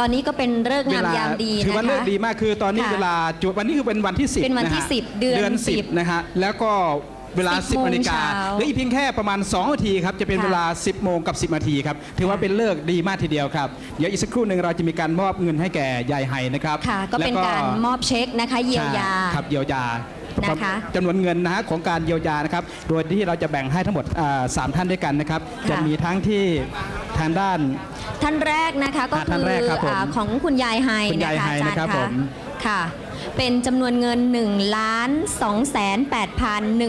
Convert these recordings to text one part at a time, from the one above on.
ตอนนี้ก็เป็นเลิกษ์งามยามดีถือนะว่าเลิกคะดีมากคือตอนนี้ค่ะเวลาจุดวันนี้คือเป็นวันที่ 10เป็นวันที่ะฮะ10เดือนสิบ10นะฮะแล้วก็เวลา10 10นาฬิกาโมงเช้าเหลืออีกเพียงแค่ประมาณ2นาทีครับจะเป็นค่ะเวลา 10 โมงกับ 10นาทีครับถือว่าค่ะเป็นเลิกดีมากทีเดียวครับเดี๋ยวอีกสักครู่หนึ่งเราจะมีการมอบเงินให้แก่ยายไฮนะครับค่ะก็เป็นแล้ว การมอบเช็คนะคะเยียวยา ใช่ครับเยียวยา นะคะ จำนวนเงินนะฮะของการเยียวยานะครับ โดยที่เราจะแบ่งให้ทั้งหมดอ่าสามท่านด้วยกันนะครับ ค่ะ จะมีทั้งที่ทางด้าน ท่านแรกนะคะก็อ่าคืท่านอแรกครับผมอ่าของคุณยายไฮคุณนะยายคะไฮอาจารนะครับย์ผคะม ค่ะ เป็นจำนวนเงิน 1 ล้าน2แสน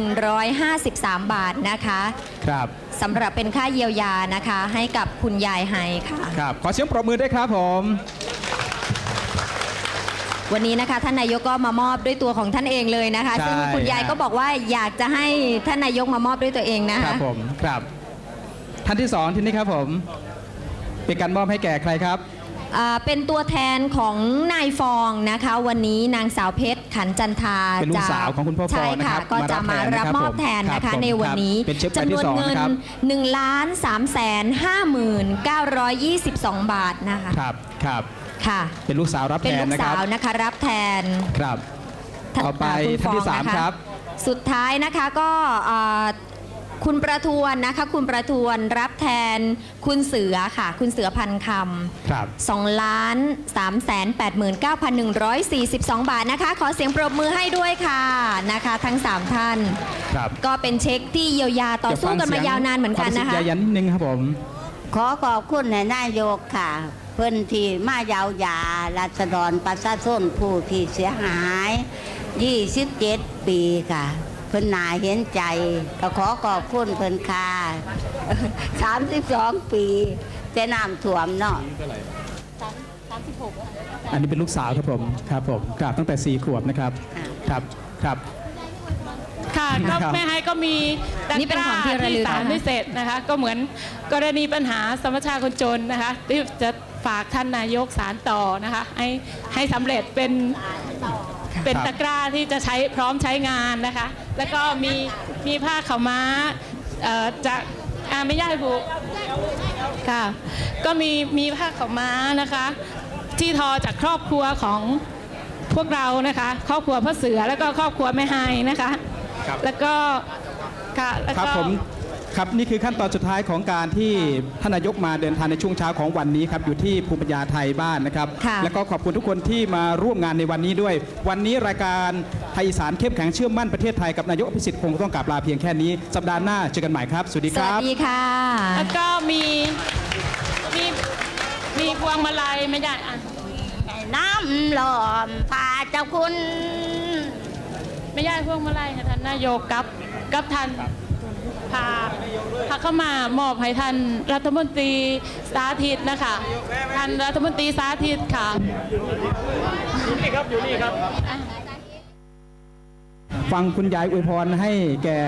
8,153 บาทนะคะครับ สำหรับเป็นค่าเยียวยานะคะ ให้กับคุณยายไฮค่ะ ครับ ขอเสียงปรบมือด้วยครับผม วันนี้นะคะท่านนายกก็มามอบด้วยตัวของท่านเองเลยนะคะ ใช่ซึ่งคุณยายฮะก็บอกว่าอยากจะให้ท่านนายกมามอบด้วยตัวเองนะคคะรับผมครับ ท่านที่สองที่นี่ครับผม เป็นการมอบให้แก่ใครครับ อ่าเป็นตัวแทนของนายฟองนะคะ วันนี้นางสาวเพชรขันจันทราเป็นลูกจะสาวของคุณพ่อฟองใช่นะคค่ะรับก็จะมามารัรับบมอบแทนแทนนะนะครัคะบผมในวันนี้ครับเป็นเช็คใบที่จำนวนสองเงินนะครับ 1ล้าน3แสน5หมื่น922 บาทนะคะ ครับครับ ค่ะ เป็นลูกสาวรับเป็นแทนลูกนะคสารับวนะคะรับแทน ครับต่อไปคุณท่านที่ฟองสามนะะครับ สุดท้ายนะคะก็อ่าคุณประทวนนะคะ คุณประทวนรับแทนคุณเสือค่ะ คุณเสือพันคำครับ2ล้าน3แสน89,142บาทนะคะ ขอเสียงปรบมือให้ด้วยค่ะนะคะ ทั้ง3ท่าน ครับก็เป็นเช็คที่เยียวยาต่อสู้กันมายาวนานเหมือนกันนะวามรู้สึคะยายันนิดนึงครับผม ขอขอบคุณในนายกค่ะ เพื่อนที่มายาวยาราษฎรประชาชนผู้ที่เสียหาย 27 ปีค่ะ เพิ่นนาเห็นใจ ก็ขอขอบคุณเพิ่นค่ะ32 ปีแต่น้ำท่วมเนาะอันนี้เป็นลูกสาวครับผมครับผมกราบตั้งแต่สี่ขวบนะครับครับครับค่ะก็ครับแม่ไฮก็มีตะนี่เป็นกขร้าองที่ระลึที่กสารนะคะไม่เสร็จนะคะ ก็เหมือนกรณีปัญหาสมชาคนจนนะคะที่จะ ฝากท่านนายกสารต่อนะคะ ให้ให้สำเร็จเป็นเป็นครับตะกร้าที่จะใช้พร้อมใช้งานนะคะ แล้วก็มีมีผ้าขาวม้าเอ่อจากอาไม่ย่ายผูกค่ะ ก็มีมีผ้าขาวม้านะคะ ที่ทอจากครอบครัวของพวกเรานะคะ ครอบครัวพ่อเสือแล้วก็ครอบครัวแม่ไฮนะคะ ครับ แล้วก็ค่ะแล้วครับก็ผม ครับนี่คือขั้นตอนสุดท้ายของการที่ท่านนายกมาเดินทางในช่วงเช้าของวันนี้ครับอยู่ที่ภูมิปัญญาไทยบ้านนะครับ ค่ะแล้วก็ขอบคุณทุกคนที่มาร่วมงานในวันนี้ด้วย วันนี้รายการไทยอีสานเข้มแข็งเชื่อมั่นประเทศไทยกับนายกอภิสิทธิ์คงต้องกราบลาเพียงแค่นี้ สัปดาห์หน้าเจอกันใหม่ครับ สวัสดีสควัรัสบดีค่ะ แล้วก็มีมีมีพวงมาลัยไม่ได้อะน้ำหลอมพาเจ้าคุณ ไม่ได้พวงมาลัยค่ะท่านนายกกับกับท่าน พาพาเข้ามามอบให้ท่านรัฐมนตรีสาธิตนะคะ ท่านรัฐมนตรีสาธิตค่ะฟังคุณยายอวยพรให้แก่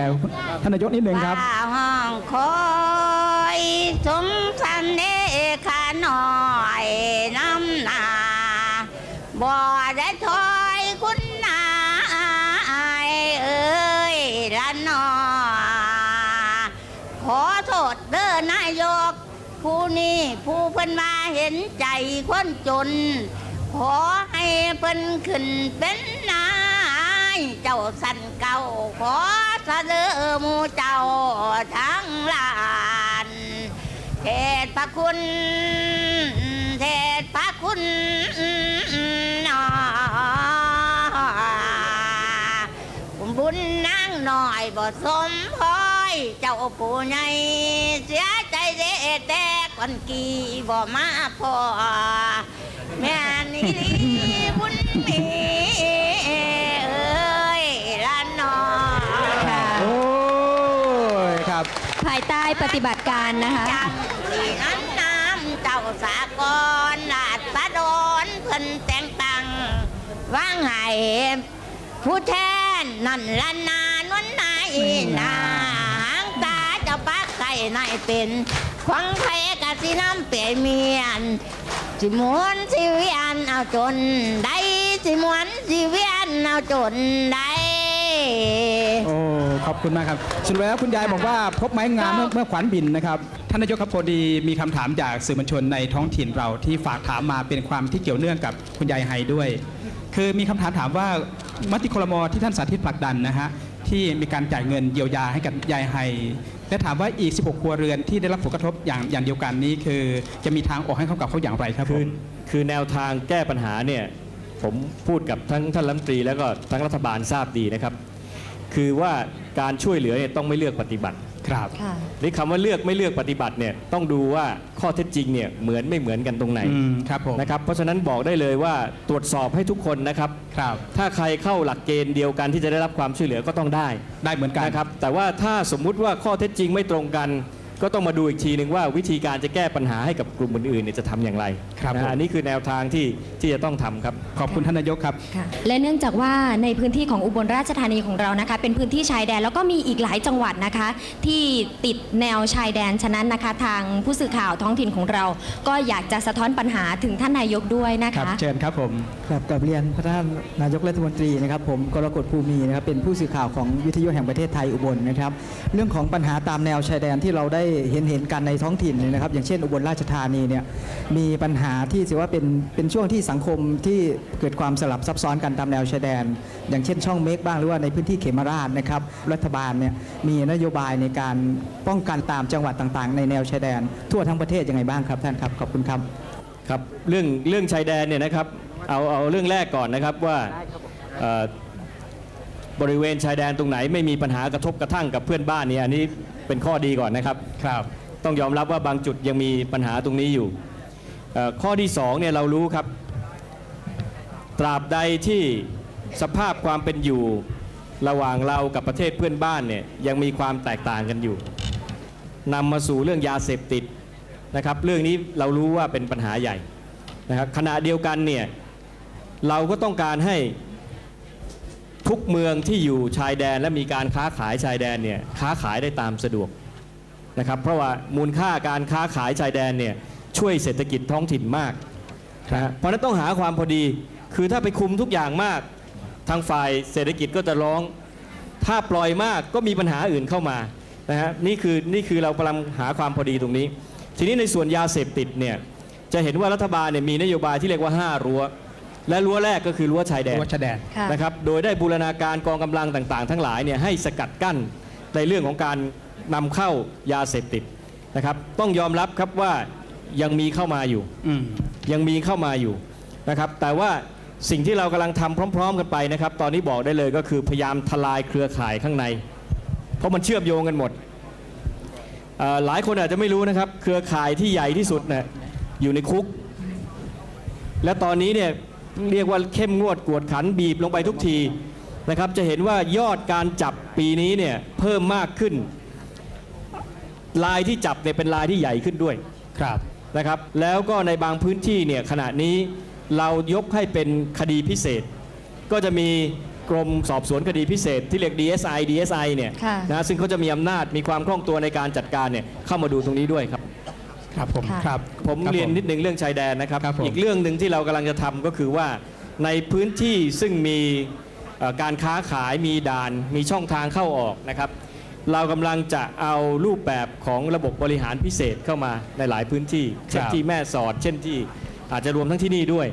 ท่านนายกนิดนึงครับ ป่าห้องคอยสมสันเนขาน้อยน้ำหนาบ่ได้ถอ พิ่นมาเห็นใจคนจน ขอให้เพิ่นขึ้นเป็นนายเจ้าสันเก่าขอเสดอมูเจ้าทั้งหลานเทศพระคุณ เทศพระคุณนอบุญนางหน่อยบ่สมพอย เจ้าผู้ใหญ่เสีย แต่ก่อนกี่บ่มาพอแม่นี่บุญมีเอ้ยละนอค่ะโอ้ยครับ ภายใต้ปฏิบัติการนะคะนั้นน้ำเจ้าสากรลาดสะดอนเพิ่นแต่งตังว่างไห้ผู้แทนนั่นละนานวันไหนนาหางตาจะปักไก่ในเป็น ขวางไทยกะสิน้ำเปรเมียนสิมวนสิเวียนเอาจนได้สิมวนสิเวียนเอาจนได้โอ้ขอบคุณมากครับสุดแล้วคุณยายบอกว่าพบไม้งามเมื่อเมื่อขวัญบินนะครับท่านนายกครับพอดีมีคำถามจากสื่อมวลชนในท้องถิ่นเราที่ฝากถามมาเป็นความที่เกี่ยวเนื่องกับคุณยายไฮด้วย คือมีคำถามถามว่ามติครมที่ท่านสาธิตผลักดันนะฮะที่มีการจ่ายเงินเยียวยาให้กับยายไฮ และถามว่าอีก 16 ครัวเรือนที่ได้รับผลกระทบอย่างอย่างเดียวกันนี้คือ จะมีทางออกให้เขากับเขาอย่างไรครับคือคือแนวทางแก้ปัญหาเนี่ยผมพูดกับทั้งท่านรัฐมนตรีแล้วก็ทั้งรัฐบาลทราบดีนะครับ คือว่าการช่วยเหลือเนี่ยต้องไม่เลือกปฏิบัติ ครับค่ะ นี่คำว่าเลือกไม่เลือกปฏิบัติเนี่ยต้องดูว่าข้อเท็จจริงเนี่ยเหมือนไม่เหมือนกันตรงไหนอืมครับผมนะครับเพราะฉะนั้นบอกได้เลยว่าตรวจสอบให้ทุกคนนะครับ ครับ ถ้าใครเข้าหลักเกณฑ์เดียวกันที่จะได้รับความช่วยเหลือก็ต้องได้ได้เหมือนกัน นะครับแต่ว่าถ้าสมมุติว่าข้อเท็จจริงไม่ตรงกัน ก็ต้องมาดูอีกทีหนึ่งว่าวิธีการจะแก้ปัญหาให้กับกลุ่มอื่นๆเนี่ยจะทำอย่างไรครับนะผมฮะอันนี้คือแนวทางที่ที่จะต้องทำครับ ขอบคุณท่านนายกครับ ค่ะและเนื่องจากว่าในพื้นที่ของอุบลราชธานีของเรานะคะ เป็นพื้นที่ชายแดนแล้วก็มีอีกหลายจังหวัดนะคะ ที่ติดแนวชายแดนฉะนั้นนะคะ ทางผู้สื่อข่าวท้องถิ่นของเรา ก็อยากจะสะท้อนปัญหาถึงท่านนายกด้วยนะครัคะ บ เชิญครับผม ครับกับเรียนพระท่านนายกรัฐมนตรีนะครับ ผมกรกฎภูมินะครับเป็นผู้สื่อข่าวของวิทยุแห่งประเทศไทยอุบลนะครับ เรื่องของปัญหาตามแนวชายแดนที่เราได้เห็นเห็นกันในท้องถิ่นเนี่ยนะครับ อย่างเช่นอุบลราชธานีเนี่ยมีปัญหาที่ถือว่าเป็นเป็นช่วงที่สังคมที่เกิดความสลับซับซ้อนกันตามแนวชายแดน อย่างเช่นช่องเมฆบ้างหรือว่าในพื้นที่เขมราชนะครับรัฐบาลเนี่ยมีนโยบายในการป้องกันตามจังหวัดต่างๆ ในแนวชายแดน ทั่วทั้งประเทศยังไงบ้างครับท่านครับขอบคุณครับครับเรื่องเรื่องชายแดนเนี่ยนะครับเอาเอาเรื่องแรกก่อนนะครับว่าเอ่อ บริเวณชายแดนตรงไหนไม่มีปัญหากระทบกระทั่งกับเพื่อนบ้านเนี่ยอันนี้เป็นข้อดีก่อนนะครับ ครับ ต้องยอมรับว่าบางจุดยังมีปัญหาตรงนี้อยู่เอ่อข้อที่สองเนี่ยเรารู้ครับ ตราบใดที่สภาพความเป็นอยู่ระหว่างเรากับประเทศเพื่อนบ้านเนี่ยยังมีความแตกต่างกันอยู่นำมาสู่เรื่องยาเสพติดนะครับ เรื่องนี้เรารู้ว่าเป็นปัญหาใหญ่นะครับขณะเดียวกันเนี่ยเราก็ต้องการให้ ทุกเมืองที่อยู่ชายแดนและมีการค้าขายชายแดนเนี่ยค้าขายได้ตามสะดวกนะครับเพราะว่ามูลค่าการค้าขายชายแดนเนี่ยช่วยเศรษฐกิจท้องถิ่นมากนะฮะเพราะฉะนั้นต้องหาความพอดีคือถ้าไปคุมทุกอย่างมาก ทางฝ่ายเศรษฐกิจก็จะร้อง ถ้าปล่อยมากก็มีปัญหาอื่นเข้ามานะฮะนี่คือนี่คือเรากำลังหาความพอดีตรงนี้ ทีนี้ในส่วนยาเสพติดเนี่ยจะเห็นว่ารัฐบาลเนี่ยมีนโยบายที่เรียกว่า 5 รั้ว และรั้วแรกก็คือรั้วชายแดนรั้วชายแดน ค่ะ นะครับ โดยได้บูรณาการกองกำลังต่างๆ ทั้งหลายเนี่ยให้สกัดกั้นในเรื่องของการนำเข้ายาเสพติดนะครับ ต้องยอมรับครับว่ายังมีเข้ามาอยู่ อืม ยังมีเข้ามาอยู่นะครับ แต่ว่าสิ่งที่เรากำลังทำพร้อม ๆ กันไปนะครับ ตอนนี้บอกได้เลยก็คือพยายามทลายเครือข่ายข้างใน เพราะมันเชื่อมโยงกันหมดเอ่อหลายคนอาจจะไม่รู้นะครับ เครือข่ายที่ใหญ่ที่สุดเนี่ยอยู่ในคุก และตอนนี้เนี่ย เรียกว่าเข้มงวดกวดขันบีบลงไปทุกทีนะครับจะเห็นว่ายอดการจับปีนี้เนี่ยเพิ่มมากขึ้น ลายที่จับเนี่ยเป็นลายที่ใหญ่ขึ้นด้วยครับนะครับแล้วก็ในบางพื้นที่เนี่ยขณะนี้เรายกให้เป็นคดีพิเศษ ก็จะมีกรมสอบสวนคดีพิเศษ ที่เรียก DSI DSI เนี่ยค่ะนะซึ่งเขาจะมีอำนาจมีความคล่องตัวในการจัดการเนี่ยเข้ามาดูตรงนี้ด้วยครับ ครับผม ค่ะ ครับ ผมคบเรียนนิดนึงเรื่องชายแดนนะครับ ครับผม อีกเรื่องหนึ่งที่เรากำลังจะทำก็คือว่าในพื้นที่ซึ่งมีเอ่อการค้าขายมีด่าน มีช่องทางเข้าออกนะครับ เรากำลังจะเอารูปแบบของระบบบริหารพิเศษเข้ามาในหลายพื้นที่ เช่นที่แม่สอด เช่นที่อาจจะรวมทั้งที่นี่ด้วย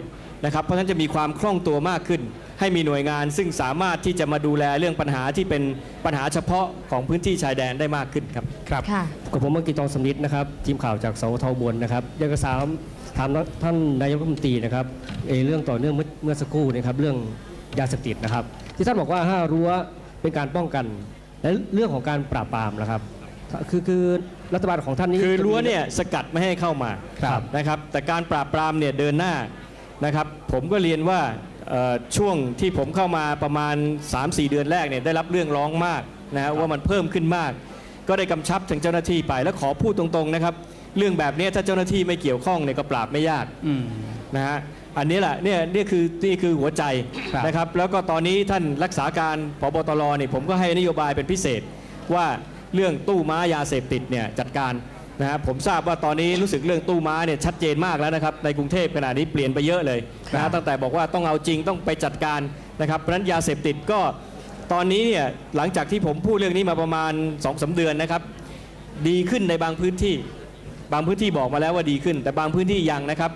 นะครับ เพราะฉะนั้นจะมีความคล่องตัวมากขึ้น ให้มีหน่วยงานซึ่งสามารถที่จะมาดูแลเรื่องปัญหาที่เป็นปัญหาเฉพาะของพื้นที่ชายแดนได้มากขึ้นครับครับค่ะ กับผมเมื่อกี้ตองสำนิดนะครับทีมข่าวจากสวทบนนะครับอยากจะถามถามท่านนายกรัฐมนตรีนะครับเอ่อเรื่องต่อเนื่องเมื่อเมื่อสักครู่นะครับเรื่องยาเสพติดนะครับ ที่ท่านบอกว่าห้ารั้วเป็นการป้องกัน และเรื่องของการปราบปรามนะครับ คือคือรัฐบาลของท่านนี้ คือรั้วจะมีเนี่ยสกัดไม่ให้เข้ามาครับ นะครับ แต่การปราบปรามเนี่ยเดินหน้านะครับ ผมก็เรียนว่าเอ่อ ช่วงที่ผมเข้ามาประมาณ 3-4 เดือนแรกเนี่ยได้รับเรื่องร้องมากนะฮะว่ามันเพิ่มขึ้นมาก ก็ได้กำชับถึงเจ้าหน้าที่ไปแล้วขอพูดตรงๆนะครับเรื่องแบบนี้ถ้าเจ้าหน้าที่ไม่เกี่ยวข้องเนี่ยก็ปราบไม่ยากอืมนะฮะอันนี้แหละเนี่ยนี่คือนี่คือหัวใจครับนะครับ แล้วก็ตอนนี้ท่านรักษาการพบตรเนี่ยผมก็ให้นโยบายเป็นพิเศษว่าเรื่องตู้ม้ายาเสพติดเนี่ยจัดการ นะฮะผมทราบว่าตอนนี้รู้สึกเรื่องตู้ม้าเนี่ยชัดเจนมากแล้วนะครับในกรุงเทพขณะนี้เปลี่ยนไปเยอะเลยนะครัฮะบตั้งแต่บอกว่าต้องเอาจริงต้องไปจัดการนะครับเพราะฉะนั้นยาเสพติดก็ตอนนี้เนี่ยหลังจากที่ผมพูดเรื่องนี้มาประมาณ2อสเดือนนะครับ ดีขึ้นในบางพื้นที่ บางพื้นที่บอกมาแล้วว่าดีขึ้น แต่บางพื้นที่ยังนะครับ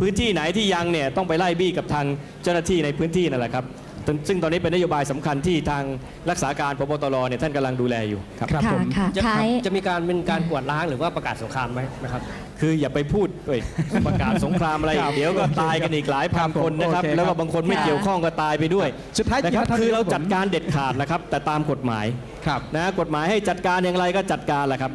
พื้นที่ไหนที่ยังเนี่ยต้องไปไล่บี้กับทางเจ้าหน้าที่ในพื้นที่นั่นแหละครับ ซึ่งซึ่งตอนนี้เป็นนโยบายสำคัญที่ทางรักษาการพบตรเนี่ยท่านกำลังดูแลอยู่ครับ ครับค่ะผม ค่ะจะท้าย จะมีการเป็นการกวาดล้างหรือว่าประกาศสงครามไหมนะครับ คืออย่าไปพูดเอ้ยประกาศสงครามอะไร ครับเดี๋ยวก็ตายกันอีกหลายพันคนนะครับโอเคครับแล้วก็บางคนไม่ค่ะ เกี่ยวข้องก็ตายไปด้วยสุดท้ายนะครับท่านคือเราผมจัดการเด็ดขาดแหละครับ แต่ตามกฎหมายครับ นะกฎหมายให้จัดการอย่างไรก็จัดการแหละครับ